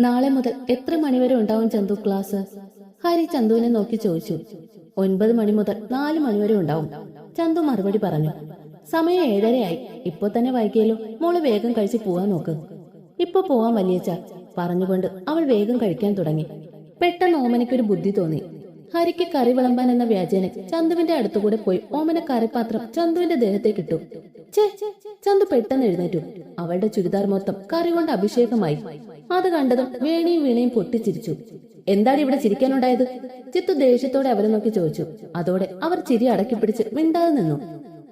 നാളെ മുതൽ എത്ര മണിവരെ ഉണ്ടാവും ചന്തു ക്ലാസ്? ഹരി ചന്തുവിനെ നോക്കി ചോദിച്ചു. ഒൻപത് മണി മുതൽ നാല് മണിവരെ ഉണ്ടാവും. ചന്തു മറുപടി പറഞ്ഞു. സമയം ഏഴരയായി. ഇപ്പൊ തന്നെ വൈകിയല്ലോ. മോൾ വേഗം കഴിച്ച് പോവാൻ നോക്ക്. ഇപ്പൊ പോവാൻ വലിയച്ച. പറഞ്ഞുകൊണ്ട് അവൾ വേഗം കഴിക്കാൻ തുടങ്ങി. പെട്ടെന്ന് ഓമനയ്ക്കൊരു ബുദ്ധി തോന്നി. ഹരിക്ക് കറി വിളമ്പാൻ എന്ന വ്യാജേന ചന്തുവിന്റെ അടുത്തുകൂടെ പോയി ഓമന കറിപാത്രം ചന്തുവിന്റെ ദേഹത്തെ ഇട്ടു. ഛേ ചന്തു പെട്ടെന്ന് എഴുന്നേറ്റു. അവളുടെ ചുരിദാർ മൊത്തം കറി കൊണ്ട് അഭിഷേകമായി. അത് കണ്ടതും വേണിയും വീണയും പൊട്ടിച്ചിരിച്ചു. എന്താണ് ഇവിടെ ചിരിക്കാനുണ്ടായത്? ചിത്തു ദേഷ്യത്തോടെ അവരെ നോക്കി ചോദിച്ചു. അതോടെ അവർ ചിരി അടക്കി പിടിച്ച് മിണ്ടാതെ നിന്നു.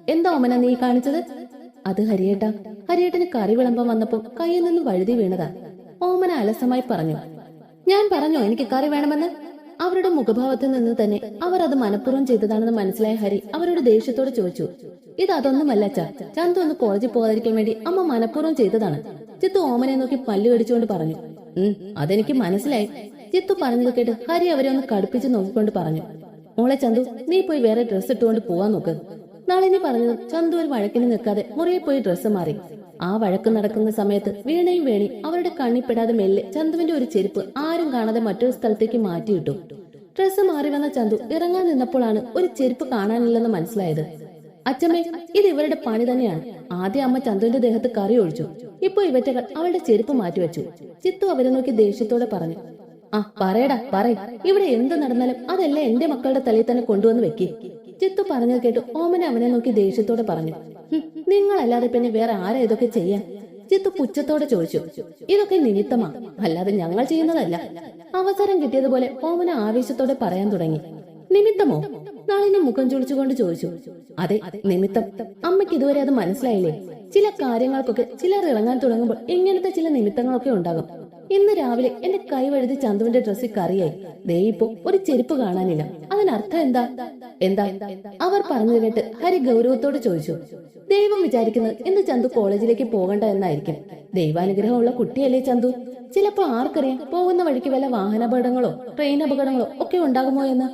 എന്താ ഓമന നീ കാണിച്ചത്? അത് ഹരിയേട്ട. ഹരിയേട്ടന് കറി വിളമ്പാൻ വന്നപ്പോ കയ്യിൽ നിന്ന് വഴുതി വീണതാ. ഓമന അലസമായി പറഞ്ഞു. ഞാൻ പറഞ്ഞു എനിക്ക് കറി വേണമെന്ന്. അവരുടെ മുഖഭാവത്തിൽ നിന്ന് തന്നെ അവർ അത് മനഃപൂർവം ചെയ്തതാണെന്ന് മനസ്സിലായ ഹരി അവരോട് ദേഷ്യത്തോട് ചോദിച്ചു. ഇത് അതൊന്നുമല്ല അച്ഛാ. ചന്തു ഒന്ന് കോളേജിൽ പോകാതിരിക്കാൻ വേണ്ടി അമ്മ മനഃപൂർവം ചെയ്തതാണ്. ചിത്തു ഓമനെ നോക്കി പല്ലു കടിച്ചുകൊണ്ട് പറഞ്ഞു. അതെനിക്ക് മനസ്സിലായി. ചിത്തു പറഞ്ഞത് കേട്ട് ഹരി അവരെ ഒന്ന് കടുപ്പിച്ച് നോക്കിക്കൊണ്ട് പറഞ്ഞു. മോളെ ചന്തു നീ പോയി വേറെ ഡ്രസ്സ് ഇട്ടുകൊണ്ട് പോവാൻ നോക്ക്. നാളെ നീ പറഞ്ഞത് ചന്തു ഒരു വഴക്കിന് നിൽക്കാതെ മുറിയിൽ പോയി ഡ്രസ്സ് മാറി. ആ വഴക്ക് നടക്കുന്ന സമയത്ത് വീണയും വേണി അവരുടെ കണ്ണിപ്പെടാതെ മെല്ലെ ചന്തുവിന്റെ ഒരു ചെരുപ്പ് ആരും കാണാതെ മറ്റൊരു സ്ഥലത്തേക്ക് മാറ്റിയിട്ടു. ഡ്രസ്സ് മാറി വന്ന ചന്തു ഇറങ്ങാൻ നിന്നപ്പോഴാണ് ഒരു ചെരുപ്പ് കാണാനില്ലെന്ന് മനസ്സിലായത്. അച്ഛമ്മേ ഇത് ഇവരുടെ പണി തന്നെയാണ്. ആദ്യം അമ്മ ചന്തുവിന്റെ ദേഹത്ത് കറി ഒഴിച്ചു. ഇപ്പൊ ഇവറ്റകൾ അവളുടെ ചെരുപ്പ് മാറ്റിവെച്ചു ചിത്തു അവരെ നോക്കി ദേഷ്യത്തോടെ പറഞ്ഞു. ആ പറയടാ പറയ. ഇവിടെ എന്ത് നടന്നാലും അതെല്ലാം എന്റെ മക്കളുടെ തലയിൽ തന്നെ കൊണ്ടുവന്ന് വെക്കി. ചിത്തു പറഞ്ഞത് കേട്ട് ഓമന അവനെ നോക്കി ദേഷ്യത്തോടെ പറഞ്ഞു. "ഹും, നിങ്ങളല്ലാതെ പിന്നെ വേറെ ആരാ ഇതൊക്കെ ചെയ്യാൻ? ചിത്തു പുച്ഛത്തോടെ ചോദിച്ചു. ഇതൊക്കെ നിമിത്തമാ. അല്ലാതെ ഞങ്ങൾ ചെയ്യുന്നതല്ല. അവസരം കിട്ടിയതുപോലെ ഓമന ആവേശത്തോടെ പറയാൻ തുടങ്ങി. നിമിത്തമോ? നാളിനെ മുഖം ചുളിച്ചുകൊണ്ട് ചോദിച്ചു. അതെ നിമിത്തം. അമ്മയ്ക്ക് ഇതുവരെ അത് മനസ്സിലായില്ലേ? ചില കാര്യങ്ങൾക്കൊക്കെ ചിലർ ഇറങ്ങാൻ തുടങ്ങുമ്പോൾ ഇങ്ങനത്തെ ചില നിമിത്തങ്ങളൊക്കെ ഉണ്ടാകും. ഇന്ന് രാവിലെ എന്റെ കൈ വഴുതി ചന്തുവിന്റെ ഡ്രസ്സിൽ കറിയായി. ദേ ഇപ്പോ ഒരു ചെരുപ്പ് കാണാനില്ല. അതിനർത്ഥം എന്താ? എന്താ? അവർ പറഞ്ഞു കേട്ട് ഹരി ഗൗരവത്തോട് ചോദിച്ചു ദൈവം വിചാരിക്കുന്നത് ഇന്ന് ചന്തു കോളേജിലേക്ക് പോകണ്ട എന്നായിരിക്കും. ദൈവാനുഗ്രഹമുള്ള കുട്ടിയല്ലേ ചന്തു? ചിലപ്പോ ആർക്കറിയാം പോകുന്ന വഴിക്ക് വല്ല വാഹനാപകടങ്ങളോ ട്രെയിൻ അപകടങ്ങളോ ഒക്കെ ഉണ്ടാകുമോ എന്ന്.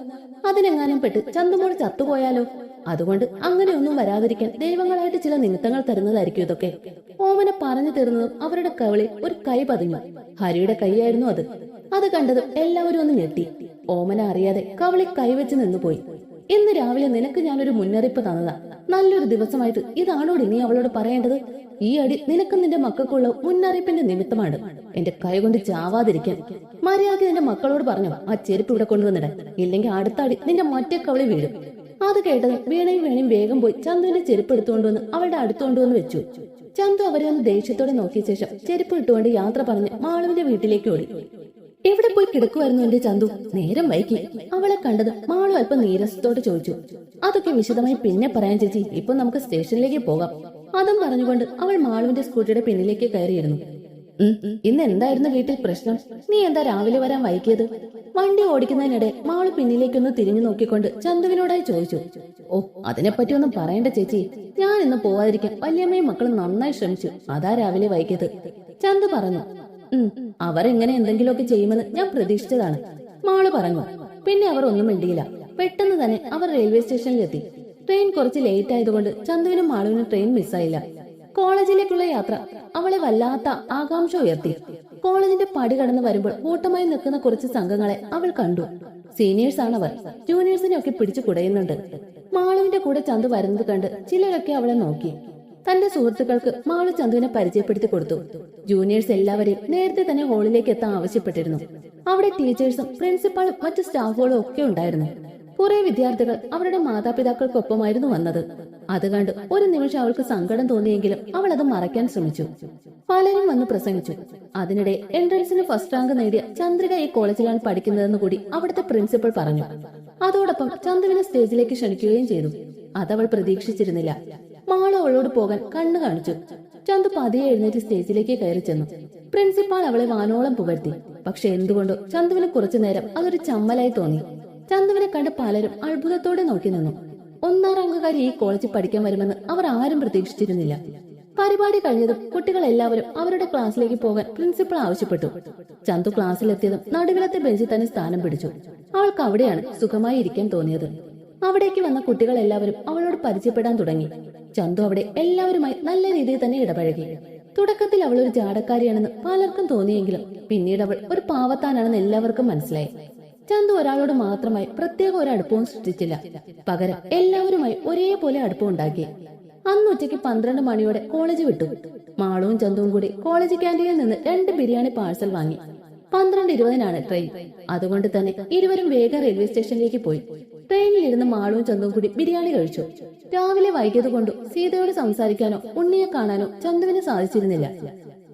അതിനെങ്ങാനും പെട്ട് ചന്തുമോൾ ചത്തുപോയാലോ? അതുകൊണ്ട് അങ്ങനെയൊന്നും വരാതിരിക്കാൻ ദൈവങ്ങളായിട്ട് ചില നിമിത്തങ്ങൾ തരുന്നതായിരിക്കും ഇതൊക്കെ. ഓമന പറഞ്ഞു തീർന്നതും അവരുടെ കവളിൽ ഒരു കൈ പതിഞ്ഞു. ഹരിയുടെ കൈയായിരുന്നു അത്. അത് കണ്ടതും എല്ലാവരും ഒന്ന് ഞെട്ടി. ഓമന അറിയാതെ കവളിൽ കൈവച്ച് നിന്നുപോയി. ഇന്ന് രാവിലെ നിനക്ക് ഞാനൊരു മുന്നറിയിപ്പ് തന്നതാ. നല്ലൊരു ദിവസമായിട്ട് ഇതാണോ നീ അവളോട് പറയേണ്ടത്? ഈ അടി നിനക്ക് നിന്റെ മക്കൾക്കുള്ള മുന്നറിയിപ്പിന്റെ നിമിത്തമാണ്. എന്റെ കൈകൊണ്ട് ചാവാതിരിക്കാൻ. മര്യാദ നിന്റെ മക്കളോട് പറഞ്ഞു ആ ചെരുപ്പ് ഇവിടെ കൊണ്ടുവന്നിടാൻ. ഇല്ലെങ്കിൽ അടുത്ത അടി നിന്റെ മറ്റേ കവളി വീഴും. അത് കേട്ടത് വീണയും വീണയും വേഗം പോയി ചന്തുവിന്റെ ചെരുപ്പ് എടുത്തുകൊണ്ടുവന്ന് അവളുടെ അടുത്തുകൊണ്ടുവന്ന് വെച്ചു. ചന്തു അവരെ ഒന്ന് ദേഷ്യത്തോടെ നോക്കിയ ശേഷം ചെരുപ്പ് ഇട്ടുകൊണ്ട് യാത്ര പറഞ്ഞ് മാളുവിന്റെ വീട്ടിലേക്ക് ഓടി. എവിടെ പോയി കിടക്കുമായിരുന്നു എന്റെ ചന്തു? നേരം വൈകി. അവളെ കണ്ടത് മാളു അല്പം നീരസത്തോടെ ചോദിച്ചു. അതൊക്കെ വിശദമായി പിന്നെ പറയാൻ ചേച്ചി. ഇപ്പൊ നമുക്ക് സ്റ്റേഷനിലേക്ക് പോകാം. അതും പറഞ്ഞുകൊണ്ട് അവൾ മാളുവിന്റെ സ്കൂട്ടിയുടെ പിന്നിലേക്ക് കയറിയിരുന്നു. ഇന്ന് എന്തായിരുന്നു വീട്ടിൽ പ്രശ്നം? നീ എന്താ രാവിലെ വരാൻ വൈകിയത്? വണ്ടി ഓടിക്കുന്നതിനിടെ മാൾ പിന്നിലേക്കൊന്ന് തിരിഞ്ഞു നോക്കിക്കൊണ്ട് ചന്തുവിനോടായി ചോദിച്ചു. ഓ അതിനെപ്പറ്റി ഒന്നും പറയണ്ട ചേച്ചി. ഞാൻ ഇന്ന് പോവാതിരിക്കാൻ വല്യമ്മയും മക്കളും നന്നായി ശ്രമിച്ചു. അതാ രാവിലെ വൈകിയത്. ചന്തു പറഞ്ഞു. അവർ എങ്ങനെ എന്തെങ്കിലുമൊക്കെ ചെയ്യുമെന്ന് ഞാൻ പ്രതീക്ഷിച്ചതാണ്. മാൾ പറഞ്ഞു. പിന്നെ അവർ ഒന്നും മിണ്ടിയില്ല. പെട്ടെന്ന് തന്നെ അവർ റെയിൽവേ സ്റ്റേഷനിലെത്തി. ട്രെയിൻ കുറച്ച് ലേറ്റ് ആയതുകൊണ്ട് ചന്തുവിനും മാളുവിനും ട്രെയിൻ മിസ്സായില്ല. കോളേജിലേക്കുള്ള യാത്ര അവളെ വല്ലാത്ത ആകാംക്ഷ ഉയർത്തി. കോളേജിന്റെ പടി കടന്നു വരുമ്പോൾ കൂട്ടമായി നിൽക്കുന്ന കുറച്ച് സംഘങ്ങളെ അവൾ കണ്ടു. സീനിയേഴ്സ് ആണവർ ജൂനിയേഴ്സിനെ ഒക്കെ പിടിച്ചു കുടയുന്നുണ്ട്. മാളുവിന്റെ കൂടെ ചന്തു വരുന്നത് കണ്ട് ചിലരൊക്കെ അവളെ നോക്കി. തന്റെ സുഹൃത്തുക്കൾക്ക് മാളു ചന്തുവിനെ പരിചയപ്പെടുത്തി കൊടുത്തു. ജൂനിയേഴ്സ് എല്ലാവരെയും നേരത്തെ തന്നെ ഹാളിലേക്ക് എത്താൻ ആവശ്യപ്പെട്ടിരുന്നു. അവിടെ ടീച്ചേഴ്സും പ്രിൻസിപ്പാളും മറ്റു സ്റ്റാഫുകളും ഒക്കെ ഉണ്ടായിരുന്നു. കുറെ വിദ്യാർത്ഥികൾ അവരുടെ മാതാപിതാക്കൾക്കൊപ്പമായിരുന്നു വന്നത്. അത് കണ്ട് ഒരു നിമിഷം അവൾക്ക് സങ്കടം തോന്നിയെങ്കിലും അവൾ അത് മറയ്ക്കാൻ ശ്രമിച്ചു. പലരും വന്ന് പ്രസംഗിച്ചു. അതിനിടെ എൻട്രൻസിന് ഫസ്റ്റ് റാങ്ക് നേടിയ ചന്ദ്രിക ഈ കോളേജിലാണ് പഠിക്കുന്നതെന്ന് കൂടി അവിടുത്തെ പ്രിൻസിപ്പൽ പറഞ്ഞു. അതോടൊപ്പം ചന്ദ്രവിനെ സ്റ്റേജിലേക്ക് ക്ഷണിക്കുകയും ചെയ്തു. അതവൾ പ്രതീക്ഷിച്ചിരുന്നില്ല. മാൾ അവളോട് പോകാൻ കണ്ണു കാണിച്ചു. ചന്തു പതിയെ എഴുന്നേറ്റ് സ്റ്റേജിലേക്ക് കയറി ചെന്നു. പ്രിൻസിപ്പാൾ അവളെ വാനോളം പുകഴ്ത്തി. പക്ഷെ എന്തുകൊണ്ടോ ചന്തുവിന് കുറച്ചു നേരം അതൊരു ചമ്മലായി തോന്നി. ചന്തുവിനെ കണ്ട് പലരും അത്ഭുതത്തോടെ നോക്കി നിന്നു. ഒന്നാം റാങ്കുകാരി ഈ കോളേജിൽ പഠിക്കാൻ വരുമെന്ന് അവർ ആരും പ്രതീക്ഷിച്ചിരുന്നില്ല. പരിപാടി കഴിഞ്ഞതും കുട്ടികൾ എല്ലാവരും അവരുടെ ക്ലാസ്സിലേക്ക് പോകാൻ പ്രിൻസിപ്പൾ ആവശ്യപ്പെട്ടു. ചന്തു ക്ലാസ്സിലെത്തിയതും നടുവിലത്തെ ബെഞ്ചിൽ തന്നെ സ്ഥാനം പിടിച്ചു. അവൾക്ക് അവിടെയാണ് സുഖമായി ഇരിക്കാൻ തോന്നിയത്. അവിടേക്ക് വന്ന കുട്ടികളെല്ലാവരും അവളോട് പരിചയപ്പെടാൻ തുടങ്ങി. ചന്തു അവിടെ എല്ലാവരുമായി നല്ല രീതിയിൽ തന്നെ ഇടപഴകി. തുടക്കത്തിൽ അവൾ ഒരു ജാടക്കാരിയാണെന്ന് പലർക്കും തോന്നിയെങ്കിലും പിന്നീട് അവൾ ഒരു പാവത്താനാണെന്ന് എല്ലാവർക്കും മനസ്സിലായി. ചന്തു ഒരാളോട് മാത്രമായി പ്രത്യേക ഒരു അടുപ്പവും സൃഷ്ടിച്ചില്ല. പകരം എല്ലാവരുമായി ഒരേപോലെ അടുപ്പം ഉണ്ടാക്കി. അന്ന് ഉച്ചയ്ക്ക് പന്ത്രണ്ട് മണിയോടെ കോളേജ് വിട്ടു. മാളവും ചന്തുവും കൂടി കോളേജ് ക്യാന്റീനിൽ നിന്ന് രണ്ട് ബിരിയാണി പാഴ്സൽ വാങ്ങി. പന്ത്രണ്ട് ഇരുപതിനാണ് ട്രെയിൻ. അതുകൊണ്ട് തന്നെ ഇരുവരും വേഗം റെയിൽവേ സ്റ്റേഷനിലേക്ക് പോയി. ട്രെയിനിൽ ഇരുന്ന് മാളുവും ചന്തുവും കൂടി ബിരിയാണി കഴിച്ചു. രാവിലെ വൈകിയത് കൊണ്ടു സീതയോട് സംസാരിക്കാനോ ഉണ്ണിയെ കാണാനോ ചന്തുവിന് സാധിച്ചിരുന്നില്ല.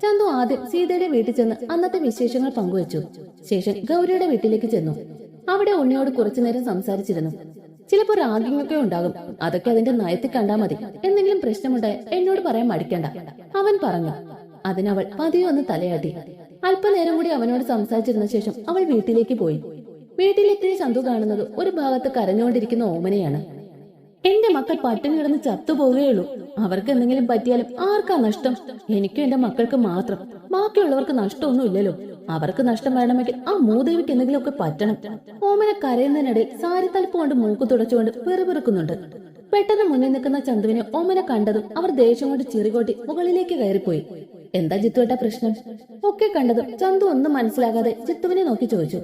ചന്തു ആദ്യം സീതയുടെ വീട്ടിൽ ചെന്ന് അന്നത്തെ വിശേഷങ്ങൾ പങ്കുവച്ചു. ശേഷം ഗൗരിയുടെ വീട്ടിലേക്ക് ചെന്നു. അവിടെ ഉണ്ണിയോട് കുറച്ചുനേരം സംസാരിച്ചിരുന്നു. ചിലപ്പോൾ രാഗങ്ങളൊക്കെ ഉണ്ടാകും. അതൊക്കെ അതിന്റെ നയത്തിൽ കണ്ടാ മതി. എന്തെങ്കിലും പ്രശ്നമുണ്ടായ എന്നോട് പറയാൻ മടിക്കണ്ട. അവൻ പറഞ്ഞു. അതിനവൾ പതിയെ ഒന്ന് തലയാട്ടി. അല്പനേരം കൂടി അവനോട് സംസാരിച്ചിരുന്ന ശേഷം അവൾ വീട്ടിലേക്ക് പോയി. വീട്ടിലെത്തിയ ചന്തു കാണുന്നത് ഒരു ഭാഗത്ത് കരഞ്ഞുകൊണ്ടിരിക്കുന്ന ഓമനയാണ്. എന്റെ മക്കൾ പട്ടിണി കിടന്ന് ചത്തുപോവുകയുള്ളൂ. അവർക്ക് എന്തെങ്കിലും പറ്റിയാലും ആർക്കാ നഷ്ടം? എനിക്കും എന്റെ മക്കൾക്ക് മാത്രം. ബാക്കിയുള്ളവർക്ക് നഷ്ടമൊന്നുമില്ലല്ലോ. അവർക്ക് നഷ്ടം വരണമെങ്കിൽ ആ മൂദേവിക്ക് എന്തെങ്കിലുമൊക്കെ പറ്റണം. ഓമന കരയുന്നതിനിടയിൽ സാരി തലപ്പ് കൊണ്ട് മൂക്ക് തുടച്ചുകൊണ്ട് പെറുപെറുക്കുന്നുണ്ട്. പെട്ടെന്ന് മുന്നിൽ നിൽക്കുന്ന ചന്തുവിനെ ഓമന കണ്ടതും അവർ ദേഷ്യം കൊണ്ട് ചിറികോട്ടി മുകളിലേക്ക് കയറിപ്പോയി. എന്താ ജിത്തുവേട്ട പ്രശ്നം? ഒക്കെ കണ്ടതും ചന്തു ഒന്നും മനസ്സിലാകാതെ ജിത്തുവിനെ നോക്കി ചോദിച്ചു.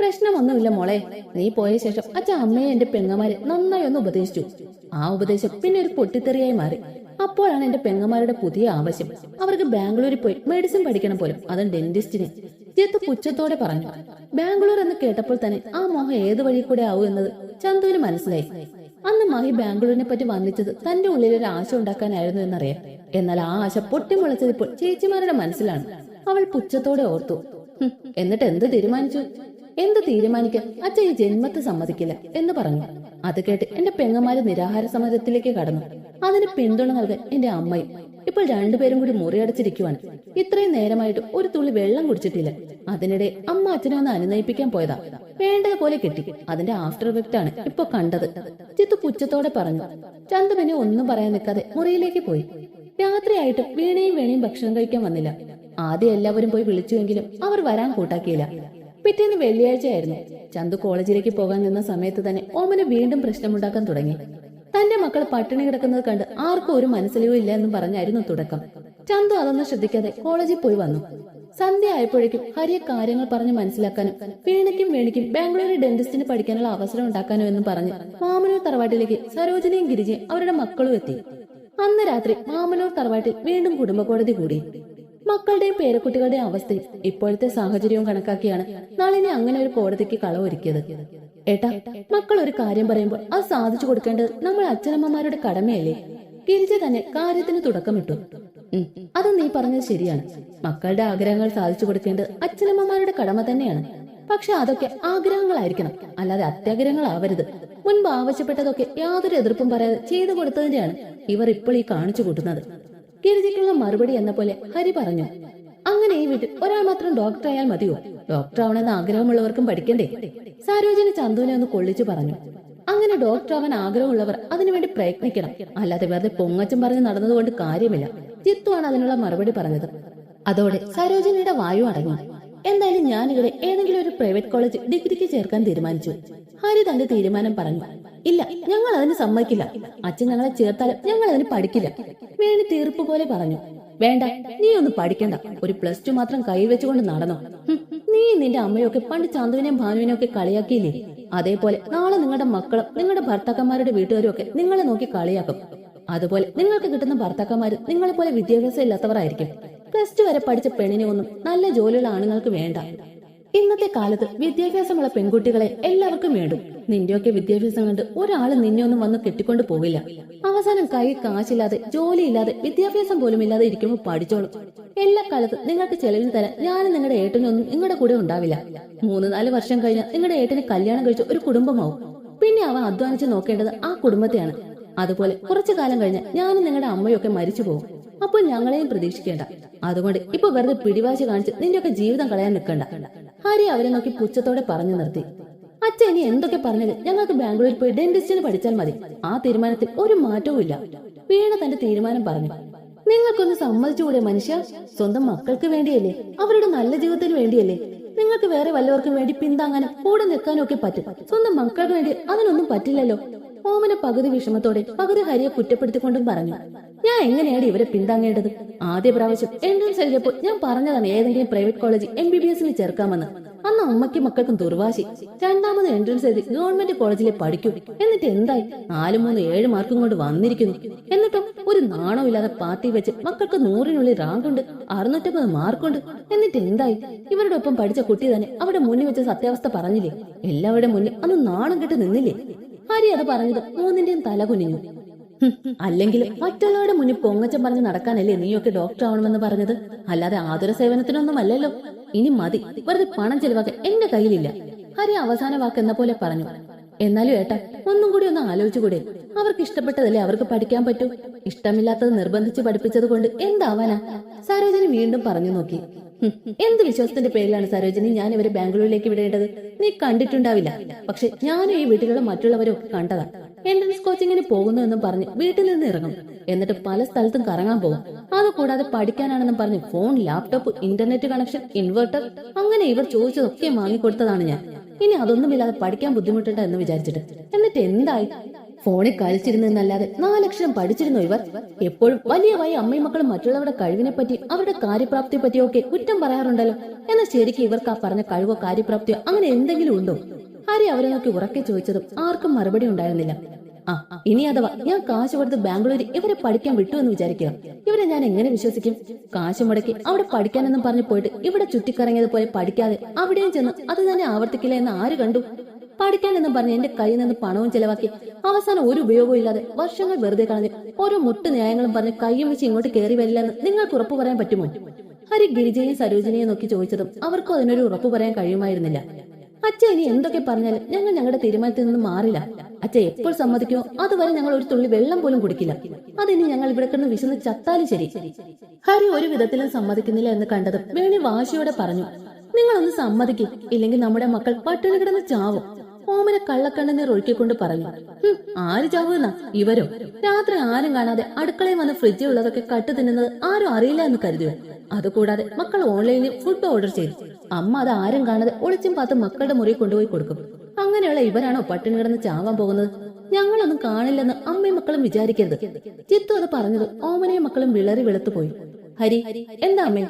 പ്രശ്നമൊന്നുമില്ല മോളെ. നീ പോയ ശേഷം അച്ഛൻ അമ്മയെ എന്റെ പെങ്ങമാരെ നന്നായി ഒന്ന് ഉപദേശിച്ചു. ആ ഉപദേശം പിന്നെ ഒരു പൊട്ടിത്തെറിയായി മാറി. അപ്പോഴാണ് എന്റെ പെങ്ങന്മാരുടെ പുതിയ ആവശ്യം. അവർക്ക് ബാംഗ്ലൂരിൽ പോയി മെഡിസിൻ പഠിക്കണം പോലും. അതും ഡെന്റിസ്റ്റിന് ജിത്തു പുച്ഛത്തോടെ പറഞ്ഞു. ബാംഗ്ലൂർ എന്ന് കേട്ടപ്പോൾ തന്നെ ആ മോഹം ഏത് വഴി കൂടെ ആവൂ എന്നത് ചന്തുവിന് മനസ്സിലായി. അന്ന് മഹി ബാംഗ്ലൂരിനെ പറ്റി വന്നിച്ചത് തന്റെ ഉള്ളിൽ ഒരു ആശ ഉണ്ടാക്കാനായിരുന്നു എന്നറിയാം. എന്നാൽ ആ ആശ പൊട്ടിമുളച്ചത് ഇപ്പോൾ ചേച്ചിമാരുടെ മനസ്സിലാണ്. അവൾ പുച്ഛത്തോടെ ഓർത്തു. "ഹും, എന്നിട്ട് എന്ത് തീരുമാനിച്ചു? എന്ത് തീരുമാനിക്കാൻ അച്ഛൻ ഈ ജന്മത്തെ സമ്മതിക്കില്ല എന്ന് പറഞ്ഞു. അത് കേട്ട് എന്റെ പെങ്ങന്മാര് നിരാഹാര സമരത്തിലേക്ക് കടന്നു. അതിന് പിന്തുണ നൽകാൻ എന്റെ അമ്മയും. ഇപ്പോൾ രണ്ടുപേരും കൂടി മുറിയടച്ചിരിക്കുവാണ്. ഇത്രയും നേരമായിട്ട് ഒരു തുള്ളി വെള്ളം കുടിച്ചിട്ടില്ല. അതിനിടെ അമ്മ അച്ഛനെ ഒന്ന് അനുനയിപ്പിക്കാൻ പോയതാ. വേണ്ടത് പോലെ കിട്ടി. അതിന്റെ ആഫ്റ്റർ എഫക്റ്റ് ആണ് ഇപ്പൊ കണ്ടത്. ചിത്തു പുച്ഛത്തോടെ പറഞ്ഞു. ചന്തു പിന്നെ ഒന്നും പറയാൻ നിൽക്കാതെ മുറിയിലേക്ക് പോയി. രാത്രിയായിട്ട് വീണയും വേണയും ഭക്ഷണം കഴിക്കാൻ വന്നില്ല. ആദ്യം എല്ലാവരും പോയി വിളിച്ചുവെങ്കിലും അവർ വരാൻ കൂട്ടാക്കിയില്ല. പിറ്റേന്ന് വെള്ളിയാഴ്ചയായിരുന്നു ചന്തു കോളേജിലേക്ക് പോകാൻ നിന്ന സമയത്ത് തന്നെ ഓമന് വീണ്ടും പ്രശ്നമുണ്ടാക്കാൻ തുടങ്ങി. തന്റെ മക്കൾ പട്ടിണി കിടക്കുന്നത് കണ്ട് ആർക്കും ഒരു മനസ്സിലോ ഇല്ല എന്നും പറഞ്ഞായിരുന്നു തുടക്കം. ചന്തു അതൊന്നും ശ്രദ്ധിക്കാതെ കോളേജിൽ പോയി വന്നു. സന്ധ്യ ആയപ്പോഴേക്കും ഹരിയെ കാര്യങ്ങൾ പറഞ്ഞ് മനസ്സിലാക്കാനും വീണയ്ക്കും വേണിക്കും ബാംഗ്ലൂരിൽ ഡെന്റിസ്റ്റിന് പഠിക്കാനുള്ള അവസരം ഉണ്ടാക്കാനും എന്നും പറഞ്ഞ് മാമനൂർ തറവാട്ടിലേക്ക് സരോജിനിയും ഗിരിജയും അവരുടെ മക്കളും എത്തി. അന്ന് രാത്രി മാമനൂർ തറവാട്ടിൽ വീണ്ടും കുടുംബ കോടതി കൂടി. മക്കളുടെയും പേരക്കുട്ടികളുടെയും അവസ്ഥയും ഇപ്പോഴത്തെ സാഹചര്യവും കണക്കാക്കിയാണ് നളിനി അങ്ങനെ ഒരു കോടതിക്ക് കളവൊരുക്കിയത്. ഏട്ടാ മക്കൾ ഒരു കാര്യം പറയുമ്പോൾ അത് സാധിച്ചു കൊടുക്കേണ്ടത് നമ്മൾ അച്ഛനമ്മമാരുടെ കടമയല്ലേ? ഗിരിജ തന്നെ കാര്യത്തിന് തുടക്കമിട്ടു. അത് നീ പറഞ്ഞത് ശരിയാണ്. മക്കളുടെ ആഗ്രഹങ്ങൾ സാധിച്ചു കൊടുക്കേണ്ടത് അച്ഛനമ്മമാരുടെ കടമ തന്നെയാണ്. പക്ഷെ അതൊക്കെ ആഗ്രഹങ്ങളായിരിക്കണം. അല്ലാതെ അത്യാഗ്രഹങ്ങളാവരുത്. മുൻപ് ആവശ്യപ്പെട്ടതൊക്കെ യാതൊരു എതിർപ്പും പറയാതെ ചെയ്തു കൊടുത്തതിന്റെയാണ് ഇവർ ഇപ്പോൾ ഈ കാണിച്ചു കൂട്ടുന്നത്. ഗിരിജയ്ക്കുള്ള മറുപടി എന്ന പോലെ ഹരി പറഞ്ഞു. അങ്ങനെ ഈ വീട്ടിൽ ഒരാൾ മാത്രം ഡോക്ടർ ആയാൽ മതിയോ? ഡോക്ടർ ആവണമെന്ന് ആഗ്രഹമുള്ളവർക്കും പഠിക്കണ്ടേ? സരോജിനി ചന്തുവിനെ ഒന്ന് കൊള്ളിച്ചു പറഞ്ഞു. അങ്ങനെ ഡോക്ടർ ആവാൻ ആഗ്രഹമുള്ളവർ അതിനുവേണ്ടി പ്രയത്നിക്കണം. അല്ലാതെ വെറുതെ പൊങ്ങച്ചം പറഞ്ഞ് നടന്നതുകൊണ്ട് കാര്യമില്ല. ജിത്തുവാണ് അതിനുള്ള മറുപടി പറഞ്ഞത്. അതോടെ സരോജിനിയുടെ വായു അടങ്ങി. എന്തായാലും ഞാനിവിടെ ഏതെങ്കിലും ഒരു പ്രൈവറ്റ് കോളേജ് ഡിഗ്രിക്ക് ചേർക്കാൻ തീരുമാനിച്ചു. ഹരി തന്റെ തീരുമാനം പറഞ്ഞു. ഇല്ല ഞങ്ങൾ അതിന് സമ്മതിക്കില്ല. അച്ഛൻ ഞങ്ങളെ ചേർത്താലും ഞങ്ങൾ അതിന് പഠിക്കില്ല. വേണി തീർപ്പ് പോലെ പറഞ്ഞു. വേണ്ട നീ ഒന്നും പഠിക്കണ്ട. ഒരു പ്ലസ് ടു മാത്രം കൈവച്ചുകൊണ്ട് നടന്നോ. ഹും, നീ നിന്റെ അമ്മയൊക്കെ പണ്ട് ചാന്തുവിനെയും ഭാനുവിനെയും ഒക്കെ കളിയാക്കിയില്ലേ? അതേപോലെ നാളെ നിങ്ങളുടെ മക്കളും നിങ്ങളുടെ ഭർത്താക്കന്മാരുടെ വീട്ടുകാരും ഒക്കെ നിങ്ങളെ നോക്കി കളിയാക്കും. അതുപോലെ നിങ്ങൾക്ക് കിട്ടുന്ന ഭർത്താക്കന്മാര് നിങ്ങളെ പോലെ വിദ്യാഭ്യാസം ഇല്ലാത്തവരായിരിക്കും. പ്ലസ് ടു വരെ പഠിച്ച പെണ്ണിനെ ഒന്നും നല്ല ജോലിയുള്ള ആണുങ്ങൾക്ക് വേണ്ട. ഇന്നത്തെ കാലത്ത് വിദ്യാഭ്യാസമുള്ള പെൺകുട്ടികളെ എല്ലാവർക്കും വേണ്ടും. നിന്റെയൊക്കെ വിദ്യാഭ്യാസം കണ്ട് ഒരാൾ നിന്നെ ഒന്നും വന്ന് കെട്ടിക്കൊണ്ട് പോവില്ല. അവസാനം കൈ കാശില്ലാതെ ജോലിയില്ലാതെ വിദ്യാഭ്യാസം പോലും ഇല്ലാതെ ഇരിക്കുമ്പോൾ പഠിച്ചോളും. എല്ലാ കാലത്തും നിങ്ങൾക്ക് ചെലവിന് തരാൻ ഞാനും നിങ്ങളുടെ ഏട്ടനൊന്നും നിങ്ങളുടെ കൂടെ ഉണ്ടാവില്ല. മൂന്ന് നാല് വർഷം കഴിഞ്ഞാൽ നിങ്ങളുടെ ഏട്ടന് കല്യാണം കഴിച്ച ഒരു കുടുംബമാവും. പിന്നെ അവൻ അധ്വാനിച്ച് നോക്കേണ്ടത് ആ കുടുംബത്തെയാണ്. അതുപോലെ കുറച്ചു കാലം കഴിഞ്ഞ് ഞാനും നിങ്ങളുടെ അമ്മയൊക്കെ മരിച്ചു പോകും അപ്പോൾ ഞങ്ങളെയും പ്രതീക്ഷിക്കേണ്ട. അതുകൊണ്ട് ഇപ്പൊ വെറുതെ പിടിവാശി കാണിച്ച് നിന്റെയൊക്കെ ജീവിതം കളയാൻ നിൽക്കണ്ട. ഹരി അവരെ നോക്കി പുച്ഛത്തോടെ പറഞ്ഞു നിർത്തി. അച്ഛൻ ഇനി എന്തൊക്കെ പറഞ്ഞത് ഞങ്ങൾക്ക് ബാംഗ്ലൂരിൽ പോയി ഡെന്റിസ്റ്റിന് പഠിച്ചാൽ മതി. ആ തീരുമാനത്തിൽ ഒരു മാറ്റവും ഇല്ല. വീണ തന്റെ തീരുമാനം പറഞ്ഞു. നിങ്ങൾക്കൊന്ന് സമ്മതിച്ചുകൂടെ മനുഷ്യ? സ്വന്തം മക്കൾക്ക് വേണ്ടിയല്ലേ? അവരുടെ നല്ല ജീവിതത്തിന് വേണ്ടിയല്ലേ? നിങ്ങൾക്ക് വേറെ വല്ലവർക്കും വേണ്ടി പിന്താങ്ങാനും കൂടെ നിൽക്കാനും ഒക്കെ പറ്റും. സ്വന്തം മക്കൾക്ക് വേണ്ടി അതിനൊന്നും പറ്റില്ലല്ലോ. ഓമന പകുതി വിഷമത്തോടെ പകുതി ഹരിയെ കുറ്റപ്പെടുത്തിക്കൊണ്ടും പറഞ്ഞു. ഞാൻ എങ്ങനെയാണ് ഇവരെ പിന്താങ്ങേണ്ടത്? ആദ്യ പ്രാവശ്യം എൻട്രൻസ് എഴുതിയപ്പോൾ ഞാൻ പറഞ്ഞതാണ് ഏതെങ്കിലും private college M B B എസിൽ ചേർക്കാമെന്ന്. അന്ന് അമ്മയ്ക്കും മക്കൾക്കും ദുർവാശി. രണ്ടാമത് എൻട്രൻസ് എഴുതി ഗവൺമെന്റ് കോളേജിലെ പഠിക്കും. എന്നിട്ട് എന്തായി? നാലു മൂന്ന് ഏഴ് മാർക്കും കൊണ്ട് വന്നിരിക്കുന്നു. എന്നിട്ടും ഒരു നാണമില്ലാതെ പാർട്ടി വെച്ച് മക്കൾക്ക് നൂറിനുള്ളിൽ റാങ്കുണ്ട് അറുന്നൂറ്റമ്പത് മാർക്കുണ്ട്. എന്നിട്ട് എന്തായി? ഇവരുടെ ഒപ്പം പഠിച്ച കുട്ടി തന്നെ അവിടെ മുന്നിൽ വെച്ച സത്യാവസ്ഥ പറഞ്ഞില്ലേ? എല്ലാവരുടെ മുന്നിൽ അന്ന് നാണം കെട്ട് നിന്നില്ലേ? ഹരി അത് പറഞ്ഞത് മൂന്നിന്റെയും തല കുനിഞ്ഞു. അല്ലെങ്കിൽ മറ്റുള്ളവരുടെ മുന്നിൽ പൊങ്ങച്ചം പറഞ്ഞ് നടക്കാനല്ലേ നീയൊക്കെ ഡോക്ടർ ആവണമെന്ന് പറഞ്ഞത്? അല്ലാതെ ആതുര സേവനത്തിനൊന്നും അല്ലല്ലോ. ഇനി മതി. വെറുതെ പണം ചെലവാക്കാൻ എന്റെ കയ്യിലില്ല. ഹരി അവസാന വാക്ക് എന്ന പോലെ പറഞ്ഞു. എന്നാലും ഏട്ടാ ഒന്നും കൂടി ഒന്ന് ആലോചിച്ചുകൂടെ? അവർക്ക് ഇഷ്ടപ്പെട്ടതല്ലേ അവർക്ക് പഠിക്കാൻ പറ്റൂ? ഇഷ്ടമില്ലാത്തത് നിർബന്ധിച്ച് പഠിപ്പിച്ചത് കൊണ്ട് എന്താവാനാ? സരോജനി വീണ്ടും പറഞ്ഞു നോക്കി. എന്ത് വിശ്വാസത്തിന്റെ പേരിലാണ് സരോജിനി ഞാൻ ഇവരെ ബാംഗ്ലൂരിലേക്ക് വിടേണ്ടത്? നീ കണ്ടിട്ടുണ്ടാവില്ല. പക്ഷെ ഞാനും ഈ വീട്ടിലുള്ള മറ്റുള്ളവരും ഒക്കെ കണ്ടതാ. എൻട്രൻസ് കോച്ചിങ്ങിന് പോകുന്നു എന്നും പറഞ്ഞ് വീട്ടിൽ നിന്ന് ഇറങ്ങും. എന്നിട്ട് പല സ്ഥലത്തും കറങ്ങാൻ പോകും. അതുകൂടാതെ പഠിക്കാനാണെന്നും പറഞ്ഞ് phone laptop internet connection inverter അങ്ങനെ ഇവർ ചോദിച്ചതൊക്കെ വാങ്ങിക്കൊടുത്തതാണ് ഞാൻ. ഇനി അതൊന്നുമില്ലാതെ പഠിക്കാൻ ബുദ്ധിമുട്ടുണ്ട് എന്ന് വിചാരിച്ചിട്ട്. എന്നിട്ട് എന്തായി? ഫോണിൽ കളിച്ചിരുന്നല്ലാതെ നാലക്ഷരം പഠിച്ചിരുന്നു ഇവർ? എപ്പോഴും വലിയ വലിയ അമ്മയും മക്കളും മറ്റുള്ളവരുടെ കഴിവിനെ പറ്റി അവരുടെ കാര്യപ്രാപ്തിയെ പറ്റിയൊക്കെ കുറ്റം പറയാറുണ്ടല്ലോ. എന്നാൽ ശരിക്കും ഇവർക്ക് ആ പറഞ്ഞ കഴിവോ കാര്യപ്രാപ്തിയോ അങ്ങനെ എന്തെങ്കിലും ഉണ്ടോ? ഹരി അവരെ നോക്കി ഉറക്കെ ചോദിച്ചതും ആർക്കും മറുപടി ഉണ്ടായിരുന്നില്ല. ആ ഇനി അഥവാ ഞാൻ കാശ് കൊടുത്ത് ബാംഗ്ലൂരിൽ ഇവരെ പഠിക്കാൻ വിട്ടു എന്ന് വിചാരിക്കുക. ഇവരെ ഞാൻ എങ്ങനെ വിശ്വസിക്കും? കാശ് മുടക്കി അവിടെ പഠിക്കാനെന്നും പറഞ്ഞു പോയിട്ട് ഇവിടെ ചുറ്റിക്കറങ്ങിയതുപോലെ പഠിക്കാതെ അവിടെയും ചെന്ന് അത് തന്നെ ആവർത്തിക്കില്ല എന്ന് ആര് കണ്ടു? പഠിക്കാൻ എന്നും പറഞ്ഞ് എന്റെ കയ്യിൽ നിന്ന് പണവും ചെലവാക്കി അവസാനം ഒരു ഉപയോഗവും ഇല്ലാതെ വർഷങ്ങൾ വെറുതെ കളഞ്ഞ് ഓരോ മുട്ട് ന്യായങ്ങളും പറഞ്ഞ് കയ്യും വെച്ച് ഇങ്ങോട്ട് കയറി വരില്ലെന്ന് നിങ്ങൾക്ക് ഉറപ്പു പറയാൻ പറ്റുമോ? ഹരി ഗിരിജയെയും സരോജിനെയും നോക്കി ചോദിച്ചതും അവർക്കും അതിനൊരു ഉറപ്പു പറയാൻ കഴിയുമായിരുന്നില്ല. അച്ഛ ഇനി എന്തൊക്കെ പറഞ്ഞാലും ഞങ്ങൾ ഞങ്ങളുടെ തീരുമാനത്തിൽ നിന്ന് മാറില്ല. അച്ഛ എപ്പോൾ സമ്മതിക്കോ അതുവരെ ഞങ്ങൾ ഒരു തുള്ളി വെള്ളം പോലും കുടിക്കില്ല. അതിനി ഞങ്ങൾ ഇവിടെ കിടന്ന് വിശന്ന് ചത്താലും ശരി. ഹരി ഒരു വിധത്തിലും സമ്മതിക്കുന്നില്ല എന്ന് കണ്ടതും വേണി വാശിയോടെ പറഞ്ഞു നിങ്ങളൊന്ന് സമ്മതിക്കും. ഇല്ലെങ്കിൽ നമ്മുടെ മക്കൾ പട്ടിണി കിടന്ന് ചാവും. ഓമനെ കള്ളക്കണ്ണനീർ ഒഴുക്കിക്കൊണ്ട് പറഞ്ഞു ആര് ചാവുന്ന? ഇവരോ? രാത്രി ആരും കാണാതെ അടുക്കളയിൽ വന്ന് ഫ്രിഡ്ജിൽ ഉള്ളതൊക്കെ കട്ടു തിന്നുന്നത് ആരും അറിയില്ല എന്ന് കരുതുക. അതുകൂടാതെ മക്കൾ ഓൺലൈനിൽ ഫുഡ് ഓർഡർ ചെയ്തു. അമ്മ അത് ആരും കാണാതെ ഒളിച്ചും പാത്ത് മക്കളുടെ മുറി കൊണ്ടുപോയി കൊടുക്കും. അങ്ങനെയുള്ള ഇവരാണോ പട്ടിണി കിടന്ന് ചാവാൻ പോകുന്നത്? ഞങ്ങളൊന്നും കാണില്ലെന്ന് അമ്മയും മക്കളും വിചാരിക്കരുത്. ചിത്തു അത് പറഞ്ഞത് ഓമനയും മക്കളും വിളറി വെളുത്തുപോയി. ഹരി എന്താ അമ്മേ?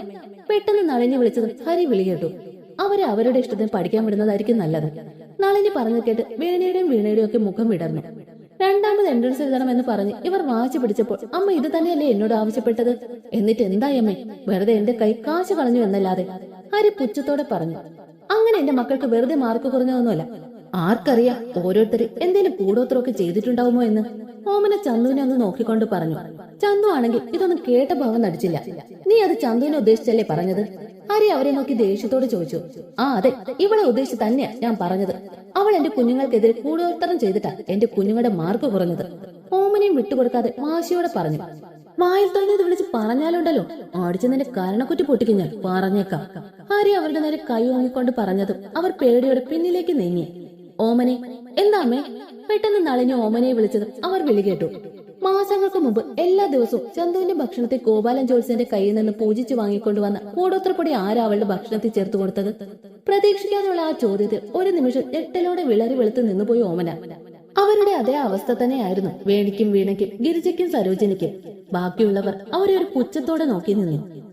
പെട്ടെന്ന് നളിനെ വിളിച്ചതും ഹരി വിളി കേട്ടു. അവരെ അവരുടെ ഇഷ്ടത്തിന് പഠിക്കാൻ വിടുന്നതായിരിക്കും നല്ലത്. നളിനി പറഞ്ഞു കേട്ട് വീണയുടെയും വീണയുടെയും ഒക്കെ മുഖം വിടർന്നു. രണ്ടാമത് എൻട്രൻസ് എഴുതണമെന്ന് പറഞ്ഞ് ഇവർ വാശി പിടിച്ചപ്പോൾ അമ്മ ഇത് തന്നെയല്ലേ എന്നോട് ആവശ്യപ്പെട്ടത്? എന്നിട്ട് എന്തായി അമ്മേ വെറുതെ എന്റെ കൈ കാശ് കളഞ്ഞു എന്നല്ലാതെ ഹരി പുച്ഛത്തോടെ പറഞ്ഞു. അങ്ങനെ എന്റെ മക്കൾക്ക് വെറുതെ മാർക്ക് കുറഞ്ഞതൊന്നുമല്ല. ആർക്കറിയാം ഓരോരുത്തർ എന്തേലും കൂടോത്രമൊക്കെ ചെയ്തിട്ടുണ്ടാവുമോ എന്ന്? ഓമന ചന്തുവിനെ ഒന്ന് നോക്കിക്കൊണ്ട് പറഞ്ഞു ചന്തു ആണെങ്കിൽ ഇതൊന്നും കേട്ട ഭാവം നടിച്ചില്ല. നീ അത് ചന്തുവിനെ ഉദ്ദേശിച്ചല്ലേ പറഞ്ഞത്? ഹരി അവരെ നോക്കി ദേഷ്യത്തോട് ചോദിച്ചു ആ അതെ ഇവളെ ഉദ്ദേശിച്ച് തന്നെയാ ഞാൻ പറഞ്ഞത്. അവൾ എന്റെ കുഞ്ഞുങ്ങൾക്കെതിരെ കൂടോത്തരം ചെയ്തിട്ടാ എന്റെ കുഞ്ഞുങ്ങളുടെ മാർക്ക് കുറഞ്ഞത്. ഓമനയും വിട്ടുകൊടുക്കാതെ വാശിയോടെ പറഞ്ഞു വായിൽ തോന്നിയത് വിളിച്ച് പറഞ്ഞാലുണ്ടല്ലോ. അടിച്ചു നിന്റെ കാരണക്കുറ്റി പൊട്ടിക്കും ഞാൻ. പറഞ്ഞേക്കാം. ഹരി അവരുടെ നേരെ കൈ വാങ്ങിക്കൊണ്ട് പറഞ്ഞതും അവർ പേടിയോടെ പിന്നിലേക്ക് നീങ്ങി. ഓമനെ എന്താമേ പെട്ടെന്ന് നളിനി ഓമനെ വിളിച്ചത് അവർ വിളി കേട്ടു. മാസങ്ങൾക്ക് മുമ്പ് എല്ലാ ദിവസവും ചന്തുവിന്റെ ഭക്ഷണത്തെ ഗോപാലൻ ജോത്സ്യന്റെ കയ്യിൽ നിന്ന് പൂജിച്ചു വാങ്ങിക്കൊണ്ടുവന്ന കൂടോത്രപ്പൊടി ആരാ അവളുടെ ഭക്ഷണത്തിൽ ചേർത്ത് കൊടുത്തത്? പ്രതീക്ഷിക്കാനുള്ള ആ ചോദ്യത്തിൽ ഒരു നിമിഷം ഞെട്ടലോടെ വിളറി വെളുത്ത് നിന്നുപോയി ഓമന. അവരുടെ അതേ അവസ്ഥ തന്നെയായിരുന്നു വേണിക്കും വീണയ്ക്കും ഗിരിജയ്ക്കും സരോജിനിക്കും. ബാക്കിയുള്ളവർ അവരെ ഒരു പുച്ഛത്തോടെ നോക്കി നിന്നു.